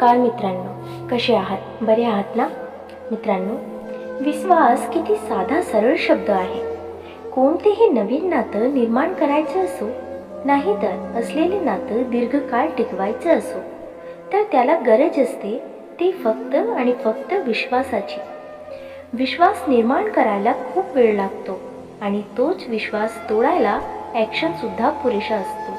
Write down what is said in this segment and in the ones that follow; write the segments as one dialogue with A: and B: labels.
A: नमस्कार मित्रांनो. कसे आहात? बरे आहात ना? मित्रांनो विश्वास किती साधा सरळ शब्द आहे. कोणतेही नवीन नातं निर्माण करायचं असो नाहीतर असलेले नातं दीर्घकाळ टिकवायचं असो तर त्याला गरज असते ती फक्त आणि फक्त विश्वासाची. विश्वास निर्माण करायला खूप वेळ लागतो आणि तोच विश्वास तोडायला ॲक्शनसुद्धा पुरेशा असतो.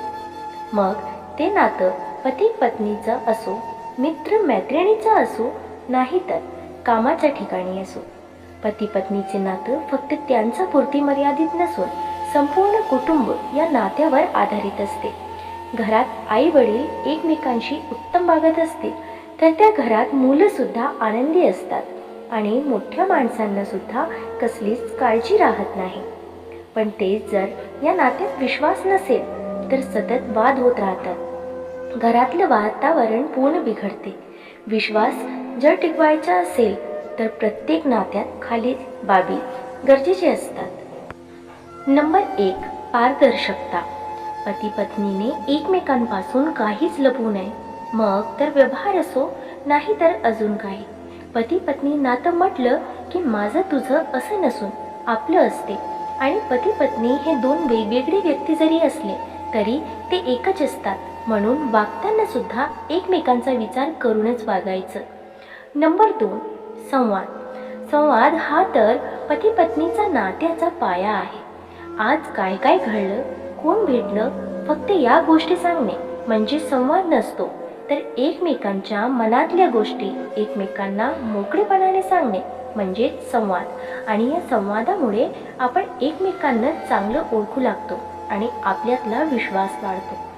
A: मग ते नातं पती पत्नीचं असो मित्र मैत्रिणीचा असो नाहीतर कामाच्या ठिकाणी असो. पती पत्नीचे नातं फक्त त्यांचा पुरती मर्यादित नसून संपूर्ण कुटुंब या नात्यावर आधारित असते. घरात आई वडील एकमेकांशी उत्तम वागत असतील तर त्या घरात मुलंसुद्धा आनंदी असतात आणि मोठ्या माणसांना सुद्धा कसलीच काळजी राहत नाही. पण तेच जर या नात्यात विश्वास नसेल तर सतत वाद होत राहतात. घरातलं वातावरण पूर्ण बिघडते. विश्वास जर टिकवायचा असेल तर प्रत्येक नात्यात खाली बाबी गरजेचे असतात. नंबर एक पारदर्शकता. पती पत्नीने एकमेकांपासून काहीच लपवू नये. मग तर व्यवहार असो नाही तर अजून काही. पती पत्नी नातं म्हटलं की माझं तुझं असं नसून आपलं असते. आणि पती पत्नी हे दोन वेगवेगळे व्यक्ती जरी असले तरी ते एकच असतात. म्हणून वागताना सुद्धा एकमेकांचा विचार करूनच वागायचं. नंबर दोन संवाद. संवाद हा तर पती पत्नीचा नात्याचा पाया आहे. आज काय काय घडलं कोण भेटलं फक्त या गोष्टी सांगणे म्हणजे संवाद नसतो. तर एकमेकांच्या मनातल्या गोष्टी एकमेकांना मोकळेपणाने सांगणे म्हणजेच संवाद. आणि या संवादामुळे आपण एकमेकांना चांगलं ओळखू लागतो आणि आपल्यातला विश्वास वाढतो.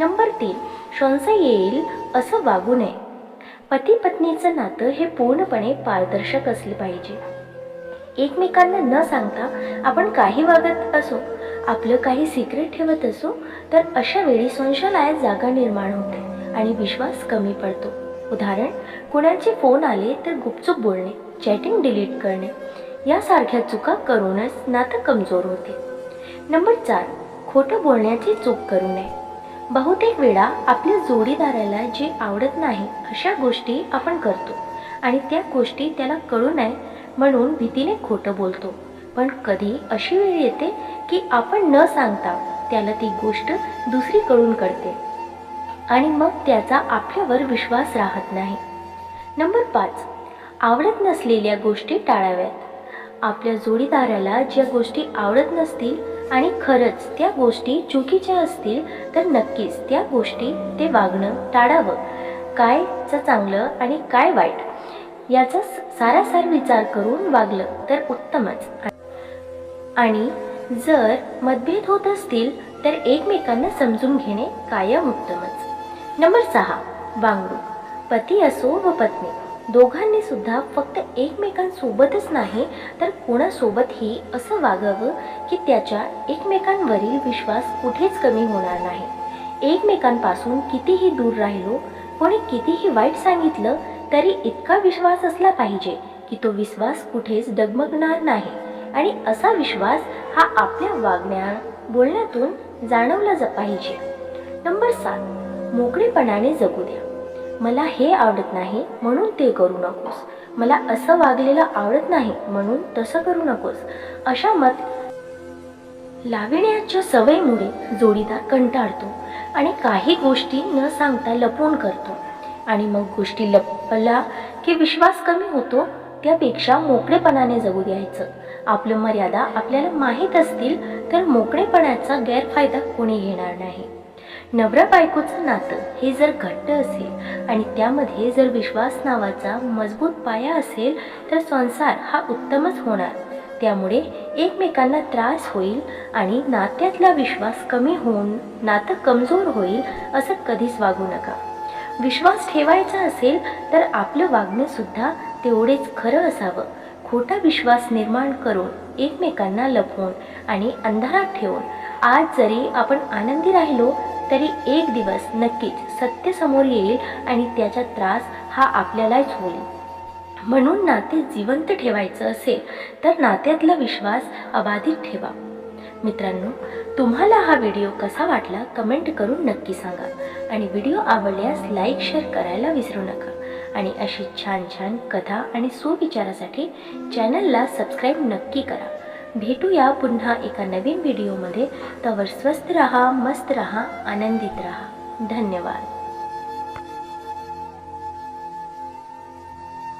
A: नंबर तीन संशय येईल असं वागू नये. पती पत्नीचं नातं हे पूर्णपणे पारदर्शक असले पाहिजे. एकमेकांना न सांगता आपण काही वागत असो आपलं काही सिक्रेट ठेवत असो तर अशा वेळी संशयाला जागा निर्माण होते आणि विश्वास कमी पडतो. उदाहरण कुणाचे फोन आले तर गुपचूप बोलणे चॅटिंग डिलीट करणे यासारख्या चुका करूनच नातं कमजोर होते. नंबर चार खोटं बोलण्याची चूक करू नये. बहुतेक वेळा आपल्या जोडीदाराला जे आवडत नाही अशा गोष्टी आपण करतो. आणि त्या गोष्टी त्याला कळू नये म्हणून भीतीने खोटं बोलतो. पण कधी अशी वेळ येते की आपण न सांगता त्याला ती गोष्ट दुसरीकडून कळते. आणि मग त्याचा आपल्यावर विश्वास राहत नाही. नंबर पाच. आवडत नसलेल्या गोष्टी टाळाव्यात. आपल्या जोडीदाराला ज्या गोष्टी आवडत नसतील आणि खरंच त्या गोष्टी चुकीच्या असतील तर नक्कीच त्या गोष्टी ते वागणं टाळावं. कायचं चांगलं आणि काय वाईट? याचा सारासार विचार करून वागलं तर उत्तमच. आणि जर मतभेद होत असतील तर एकमेकांना समजून घेणे कायम उत्तमच. नंबर सहा वांगडू. पती असो व पत्नी. दोघांनी सुद्धा फक्त एकमेकांसोबतच नाही तर कोणासोबतही असं वागावं की त्याच्या एकमेकांवरील विश्वास कुठेच कमी होणार नाही. एकमेकांपासून कितीही दूर राहिलो कोणी कितीही वाईट सांगितलं तरी इतका विश्वास असला पाहिजे की तो विश्वास कुठेच डगमगणार नाही. आणि असा विश्वास हा आपल्या वागण्या बोलण्यातून जाणवला जा पाहिजे. नंबर सात. मोकळेपणाने जगू द्या. मला हे आवडत नाही म्हणून ते करू नकोस. मला असं वागलेलं आवडत नाही म्हणून तसं करू नकोस. अशा मत लाविण्याच्या सवयीमुळे जोडीदार कंटाळतो आणि काही गोष्टी न सांगता लपवून करतो. आणि मग गोष्टी लपला की विश्वास कमी होतो त्यापेक्षा मोकळेपणाने जगू द्यायचं. आपलं मर्यादा आपल्याला माहीत असतील तर मोकळेपणाचा गैरफायदा कोणी घेणार नाही. नवरा बायकोचं नातं हे जर घट्ट असेल आणि त्यामध्ये जर विश्वास नावाचा मजबूत पाया असेल तर संसार हा उत्तमच होणार. त्यामुळे एकमेकांना त्रास होईल आणि नात्यातला विश्वास कमी होऊन नातं कमजोर होईल असं कधीच वागू नका. विश्वास ठेवायचा असेल तर आपलं वागणंसुद्धा तेवढेच खरं असावं. खोटा विश्वास निर्माण करून एकमेकांना लपवून आणि अंधारात ठेवून आज जरी आपण आनंदी राहिलो तरी एक दिवस नक्कीच सत्य समोर येईल आणि त्याचा त्रास हा आपल्यालाच होईल. म्हणून नाते जिवंत ठेवायचं असेल तर नात्यातला विश्वास अबाधित ठेवा. मित्रांनो तुम्हाला हा व्हिडिओ कसा वाटला कमेंट करून नक्की सांगा आणि व्हिडिओ आवडल्यास लाईक शेअर करायला विसरू नका. आणि अशी छान छान कथा आणि सुविचारासाठी चॅनलला सबस्क्राईब नक्की करा. भेटूया पुन्हा एका नवीन व्हिडिओमध्ये. तवर स्वस्त रहा मस्त रहा आनंदित रहा. धन्यवाद.